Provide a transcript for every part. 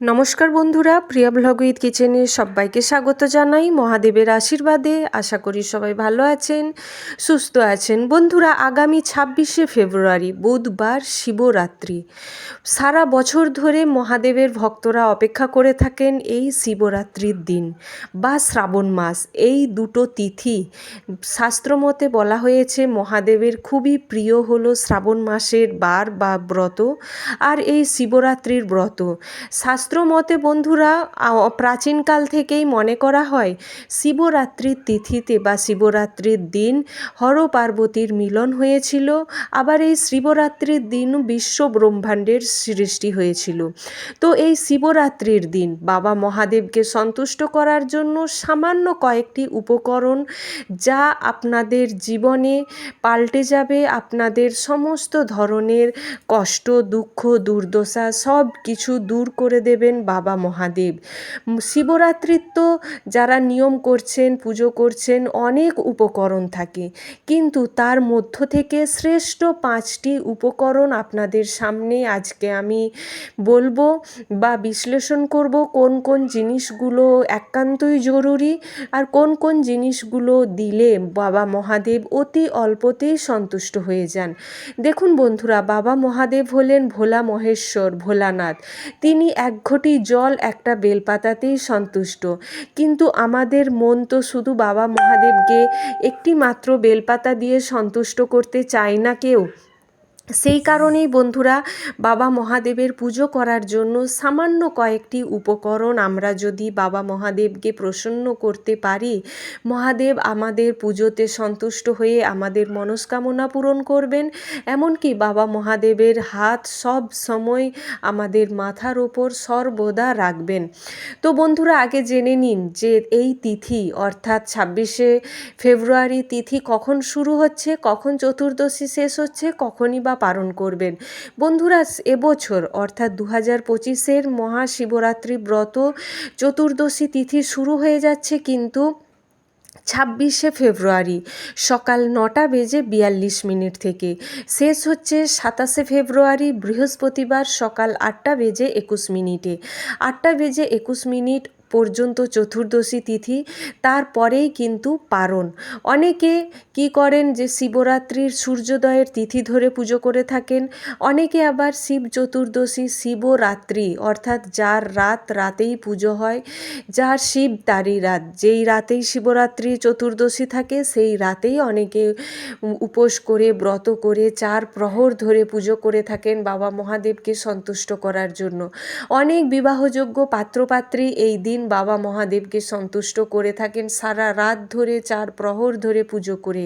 নমস্কার বন্ধুরা, প্রিয়া blog with কিচেনে সবাইকে স্বাগত জানাই। মহাদেবের আশীর্বাদে আশা করি সবাই ভালো আছেন, সুস্থ আছেন। বন্ধুরা, আগামী ছাব্বিশে ফেব্রুয়ারি, বুধবার শিবরাত্রি। সারা বছর ধরে মহাদেবের ভক্তরা অপেক্ষা করে থাকেন এই শিবরাত্রির দিন বা শ্রাবণ মাস। এই দুটো তিথি শাস্ত্রমতে বলা হয়েছে, মহাদেবের খুবই প্রিয় হলো শ্রাবণ মাসের বার বা ব্রত আর এই শিবরাত্রির ব্রত। শাস্ত্র মতে বন্ধুরা প্রাচীনকাল থেকেই মনে করা হয়, শিবরাত্রির তিথিতে বা শিবরাত্রির দিন হর পার্বতীর মিলন হয়েছিল। আবার এই শিবরাত্রির দিন বিশ্ব ব্রহ্মাণ্ডের সৃষ্টি হয়েছিল। তো এই শিবরাত্রির দিন বাবা মহাদেবকে সন্তুষ্ট করার জন্য সামান্য কয়েকটি উপকরণ যা আপনাদের জীবনে পাল্টে যাবে, আপনাদের সমস্ত ধরনের কষ্ট, দুঃখ, দুর্দশা সব কিছু দূর করে দেবেন বাবা মহাদেব। শিবরাত্রির তো যারা নিয়ম করছেন, পুজো করছেন, অনেক উপকরণ থাকে। কিন্তু তার মধ্য থেকে শ্রেষ্ঠ পাঁচটি উপকরণ আপনাদের সামনে আজকে আমি বলব বা বিশ্লেষণ করব, কোন কোন জিনিসগুলো একান্তই জরুরি আর কোন কোন জিনিসগুলো দিলে বাবা মহাদেব অতি অল্পতেই সন্তুষ্ট হয়ে যান। দেখুন বন্ধুরা, বাবা মহাদেব হলেন ভোলা মহেশ্বর, ভোলানাথ। তিনি এক ঘটি জল একটা বেলপাতাতেই সন্তুষ্ট। কিন্তু আমাদের মন তো শুধু বাবা মহাদেবকে একটি মাত্র বেলপাতা দিয়ে সন্তুষ্ট করতে চায় না কেউ। সেই কারণেই বন্ধুরা বাবা মহাদেবের পুজো করার জন্য সামান্য কয়েকটি উপকরণ আমরা যদি বাবা মহাদেবকে প্রসন্ন করতে পারি, মহাদেব আমাদের পুজোতে সন্তুষ্ট হয়ে আমাদের মনস্কামনা পূরণ করবেন। এমনকি বাবা মহাদেবের হাত সব সময় আমাদের মাথার ওপর সর্বদা রাখবেন। তো বন্ধুরা আগে জেনে নিন যে এই তিথি অর্থাৎ ছাব্বিশে ফেব্রুয়ারি তিথি কখন শুরু হচ্ছে, কখন চতুর্দশী শেষ হচ্ছে, কখনই বা পালন করবেন। বন্ধুরা এবছর অর্থাৎ দু হাজার পঁচিশের মহাশিবরাত্রি ব্রত চতুর্দশী তিথি শুরু হয়ে যাচ্ছে কিন্তু ছাব্বিশে ফেব্রুয়ারি সকাল নটা বেজে বিয়াল্লিশ মিনিট থেকে। শেষ হচ্ছে সাতাশে ফেব্রুয়ারি, বৃহস্পতিবার সকাল আটটা বেজে একুশ মিনিটে। আটটা বেজে একুশ মিনিট পর্যন্ত চতুর্দশী তিথি, তারপরেই কিন্তু পারণ। অনেকে কি করেন যে শিবরাত্রির সূর্যোদয়ের তিথি ধরে পুজো করে থাকেন, অনেকে আবার শিব চতুর্দশী, শিবরাত্রি, অর্থাৎ যার রাত রাতেই পুজো হয়, যার শিব তারই রাত। যেই রাতেই শিবরাত্রি চতুর্দশী থাকে, সেই রাতেই অনেকে উপোস করে, ব্রত করে, চার প্রহর ধরে পুজো করে থাকেন বাবা মহাদেবকে সন্তুষ্ট করার জন্য। অনেক বিবাহযোগ্য পাত্রপাত্রী এই দিন বাবা মহাদেবকে সন্তুষ্ট করে থাকেন সারা রাত ধরে, চার প্রহর ধরে পুজো করে।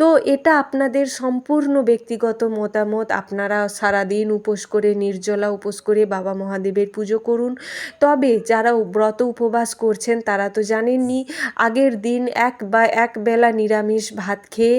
তো এটা আপনাদের সম্পূর্ণ ব্যক্তিগত মতামত। আপনারা সারা দিন উপোস করে, নির্জলা উপোস করে বাবা মহাদেবের পুজো করুন। তবে যারা ব্রত উপবাস করছেন তারা তো জানেননি, আগের দিন এক বা, এক বেলা নিরামিষ ভাত খেয়ে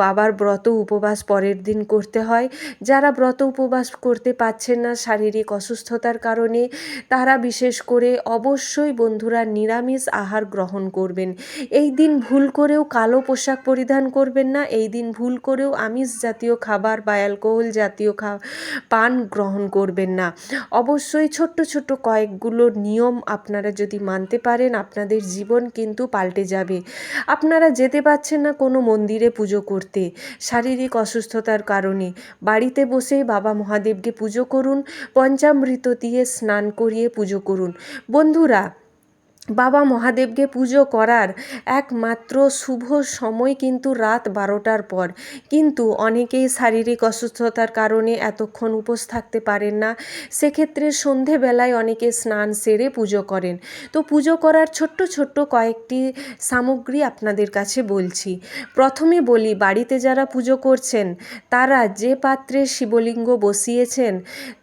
বাবার ব্রত উপবাস পরের দিন করতে হয়। যারা ব্রত উপবাস করতে পারছেন না শারীরিক অসুস্থতার কারণে, তারা বিশেষ করে অবশ্যই বন্ধুরা নিরামিষ আহার গ্রহণ করবেন। এই দিন ভুল করেও কালো পোশাক পরিধান করবেন না। এই দিন ভুল করেও আমিষ জাতীয় খাবার বা অ্যালকোহল জাতীয় খা, পান গ্রহণ করবেন না। অবশ্যই ছোট্ট ছোট্ট কয়েকগুলো নিয়ম আপনারা যদি মানতে পারেন, আপনাদের জীবন কিন্তু পাল্টে যাবে। আপনারা যেতে পারছেন না কোনো মন্দিরে পুজো করতে। শারীরিক অসুস্থতার কারণে। বাড়িতে বসেই বাবা মহাদেবকে পুজো করুন, পঞ্চামৃত দিয়ে স্নান করিয়ে পুজো করুন। বন্ধুরা বাবা মহাদেবকে পুজো করার একমাত্র শুভ সময় কিন্তু রাত বারোটার পর। কিন্তু অনেকেই শারীরিক অসুস্থতার কারণে এতক্ষণ উপোস থাকতে পারেন না। সেক্ষেত্রে সন্ধেবেলায় অনেকে স্নান সেরে পুজো করেন। তো পুজো করার ছোট্ট ছোট্ট কয়েকটি সামগ্রী আপনাদের কাছে বলছি। প্রথমে বলি, বাড়িতে যারা পুজো করছেন, তারা যে পাত্রে শিবলিঙ্গ বসিয়েছেন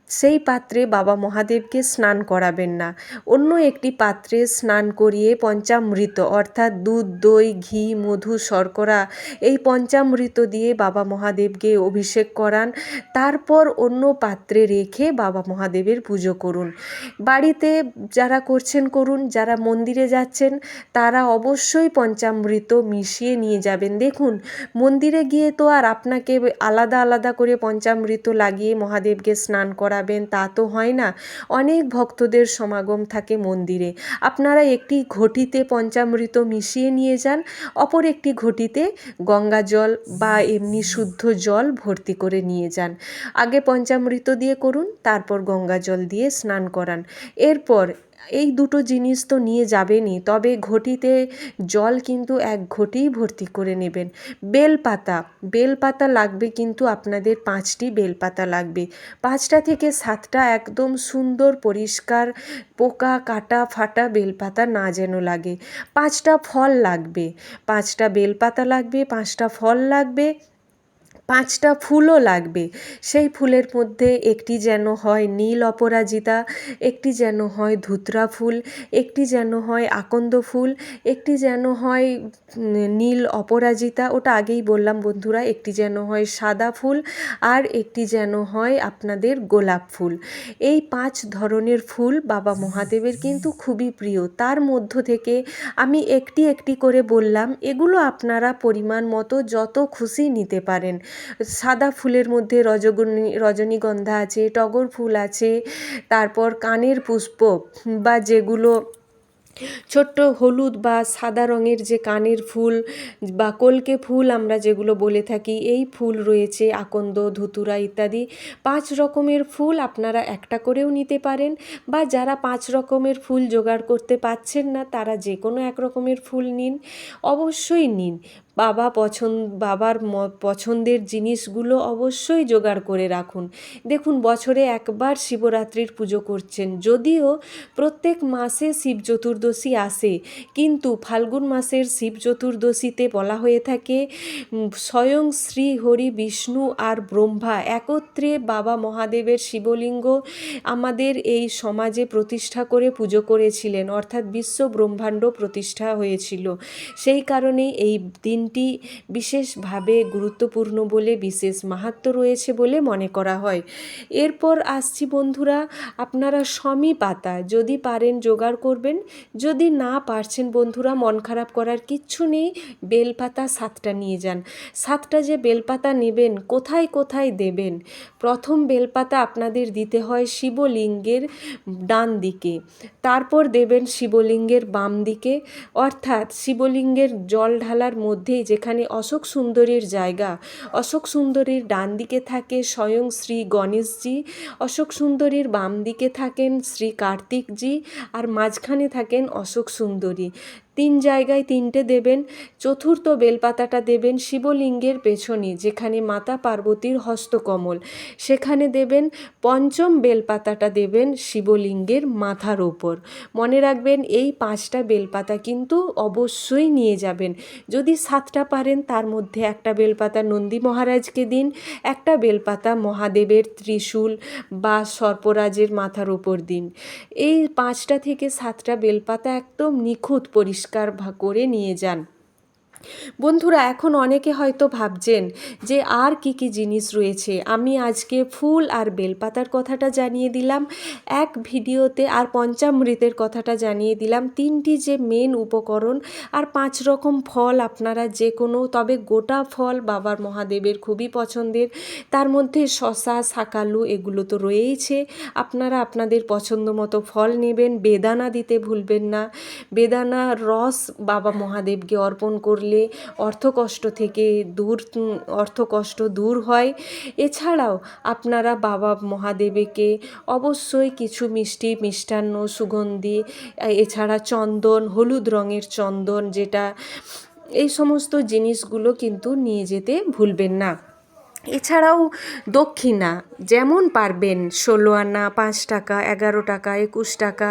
সেই পাত্রে বাবা মহাদেবকে স্নান করাবেন না। অন্য একটি পাত্রে স্নান করিয়ে পঞ্চামৃত, অর্থাৎ দুধ, দই, ঘি, মধু, শর্করা এই পঞ্চামৃত দিয়ে বাবা মহাদেবকে অভিষেক করান। তারপর অন্য পাত্রে রেখে বাবা মহাদেবের পুজো করুন। বাড়িতে যারা করছেন করুন, যারা মন্দিরে যাচ্ছেন, তারা অবশ্যই পঞ্চামৃত মিশিয়ে নিয়ে যাবেন। দেখুন, মন্দিরে গিয়ে তো আর আপনাকে আলাদা আলাদা করে পঞ্চামৃত লাগিয়ে মহাদেবকে স্নান করা চড়াবেন তা তো হয় না। অনেক ভক্তদের সমাগম থাকে মন্দিরে। আপনারা একটি ঘটিতে পঞ্চামৃত মিশিয়ে নিয়ে যান, অপর একটি ঘটিতে গঙ্গা জল বা এমনি শুদ্ধ জল ভর্তি করে নিয়ে যান। আগে পঞ্চামৃত দিয়ে করুন, তারপর গঙ্গা জল দিয়ে স্নান করান। এরপর এই দুটো জিনিস তো নিয়ে যাবেনই, তবে ঘটিতে জল কিন্তু এক ঘটিই ভর্তি করে নেবেন। বেলপাতা বেলপাতা লাগবে কিন্তু আপনাদের পাঁচটি বেলপাতা লাগবে। পাঁচটা থেকে সাতটা একদম সুন্দর পরিষ্কার পোকা কাটা ফাটা বেলপাতা না যেন লাগে। পাঁচটা ফল লাগবে, পাঁচটা বেলপাতা লাগবে, পাঁচটা ফল লাগবে পাঁচটা ফুলও লাগবে। সেই ফুলের মধ্যে একটি যেন হয় নীল অপরাজিতা, একটি যেন হয় ধুতরা ফুল, একটি যেন হয় আকন্দ ফুল, একটি যেন হয় নীল অপরাজিতা। ওটা আগেই বললাম বন্ধুরা, একটি যেন হয় সাদা ফুল আর একটি যেন হয় আপনাদের গোলাপ ফুল। এই পাঁচ ধরনের ফুল বাবা মহাদেবের কিন্তু খুবই প্রিয়। তার মধ্য থেকে আমি একটি একটি করে বললাম, এগুলো আপনারা পরিমাণ মতো যত খুশি নিতে পারেন। সাদা ফুলের মধ্যে রজগনি রজনীগন্ধা আছে, টগর ফুল আছে, তারপর কানের পুষ্প বা যেগুলো ছোট্ট হলুদ বা সাদা রঙের যে কানের ফুল বা কলকে ফুল আমরা যেগুলো বলে থাকি, এই ফুল রয়েছে, আকন্দ, ধুতুরা ইত্যাদি। পাঁচ রকমের ফুল আপনারা একটা করেও নিতে পারেন বা যারা পাঁচ রকমের ফুল জোগাড় করতে পারছেন না, তারা যে কোনো এক রকমের ফুল নিন। অবশ্যই নিন। বাবা পছন্দ, বাবার পছন্দের জিনিসগুলো অবশ্যই জোগাড় করে রাখুন। দেখুন, বছরে একবার শিবরাত্রির পুজো করছেন। যদিও প্রত্যেক মাসে শিব চতুর্দশী আসে, কিন্তু ফাল্গুন মাসের শিব চতুর্দশীতে বলা হয়ে থাকে স্বয়ং শ্রী হরি বিষ্ণু আর ব্রহ্মা একত্রে বাবা মহাদেবের শিবলিঙ্গ আমাদের এই সমাজে প্রতিষ্ঠা করে পুজো করেছিলেন। অর্থাৎ বিশ্ব ব্রহ্মাণ্ড প্রতিষ্ঠা হয়েছিল। সেই কারণেই এই দিন দিনটি বিশেষভাবে গুরুত্বপূর্ণ বলে বিশেষ মাহাত্ম রয়েছে বলে মনে করা হয়। এরপর আসছি বন্ধুরা, আপনারা সমী পাতা, যদি পারেন জোগাড় করবেন, যদি না পারছেন বন্ধুরা, মন খারাপ করার কিচ্ছু নেই, বেলপাতা সাতটা নিয়ে যান। সাতটা যে বেলপাতা নেবেন, কোথায় কোথায় দেবেন? প্রথম বেলপাতা আপনাদের দিতে হয় শিবলিঙ্গের ডান দিকে, তারপর দেবেন শিবলিঙ্গের বাম দিকে, অর্থাৎ শিবলিঙ্গের জল ঢালার মধ্যে যেখানে অশোক সুন্দরীর জায়গা, অশোক সুন্দরীর ডান দিকে থাকে স্বয়ং শ্রী গণেশজি, অশোক সুন্দরীর বাম দিকে থাকেন শ্রী কার্তিকজি, আর মাঝখানে থাকেন অশোক সুন্দরী। তিন জায়গায় তিনটে দেবেন, চতুর্থ বেলপাতাটা দেবেন শিবলিঙ্গের পেছনে, যেখানে মাতা পার্বতীর হস্তকমল। সেখানে দেবেন পঞ্চম বেলপাতাটা দেবেন শিবলিঙ্গের মাথার ওপর। মনে রাখবেন, এই পাঁচটা বেলপাতা কিন্তু অবশ্যই নিয়ে যাবেন। যদি সাতটা পারেন, তার মধ্যে একটা বেলপাতা নন্দী মহারাজকে দিন, একটা বেলপাতা মহাদেবের ত্রিশূল বা সর্পরাজের মাথার ওপর দিন। এই পাঁচটা থেকে সাতটা বেলপাতা একদম নিখুঁত পরিষ্কার পরিষ্কার করে নিয়ে যান। বন্ধুরা, এখন অনেকে হয়তো ভাবছেন যে আর কি কি জিনিস রয়েছে। আমি আজকে ফুল আর বেলপাতার কথাটা জানিয়ে দিলাম, এক ভিডিওতে আর পঞ্চামৃতের কথাটা জানিয়ে দিলাম। তিনটি যে মেন উপকরণ আর পাঁচ রকম ফল আপনারা যে কোনো, তবে গোটা ফল বাবার মহাদেবের খুবই পছন্দের। তার মধ্যে শশা, শাকালু এগুলো তো রয়েইছে। আপনারা আপনাদের পছন্দ মতো ফল নেবেন, বেদানা দিতে ভুলবেন না। বেদানা রস বাবা মহাদেবকে অর্পণ করলে করলে অর্থকষ্ট থেকে দূর, অর্থকষ্ট দূর হয়। এছাড়াও আপনারা বাবা মহাদেবকে অবশ্যই কিছু মিষ্টি, মিষ্টান্ন, সুগন্ধি, এছাড়া চন্দন, হলুদ রঙের চন্দন যেটা, এই সমস্ত জিনিসগুলো কিন্তু নিয়ে যেতে ভুলবেন না। এছাড়াও দক্ষিণা, যেমন পারবেন ষোলো আনা, পাঁচ টাকা, এগারো টাকা, একুশ টাকা।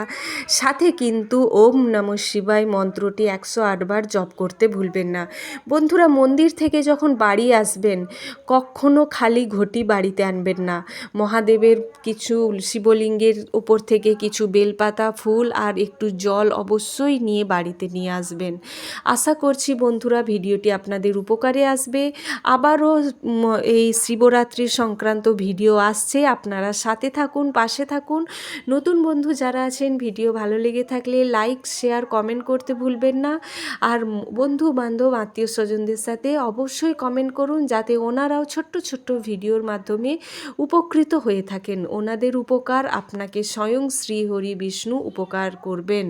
সাথে কিন্তু ওম নম শিবায় মন্ত্রটি একশো আটবার জপ করতে ভুলবেন না। বন্ধুরা, মন্দির থেকে যখন বাড়ি আসবেন, কখনো খালি ঘটি বাড়িতে আনবেন না। মহাদেবের কিছু শিবলিঙ্গের উপর থেকে কিছু বেলপাতা, ফুল আর একটু জল অবশ্যই নিয়ে বাড়িতে নিয়ে আসবেন। আশা করছি বন্ধুরা, ভিডিওটি আপনাদের উপকারে আসবে। আবারও এই এই শিবরাত্রি সংক্রান্ত ভিডিও আসছে। আপনারা সাথে থাকুন, পাশে থাকুন। নতুন বন্ধু যারা আছেন, ভিডিও ভালো লেগে থাকলে লাইক, শেয়ার, কমেন্ট করতে ভুলবেন না। আর বন্ধু, বান্ধব, আত্মীয় স্বজনদের সাথে অবশ্যই কমেন্ট করুন, যাতে ওনারাও ছোট্ট ছোট্ট ভিডিওর মাধ্যমে উপকৃত হয়ে থাকেন। ওনাদের উপকার আপনাকে স্বয়ং শ্রীহরি বিষ্ণু উপকার করবেন।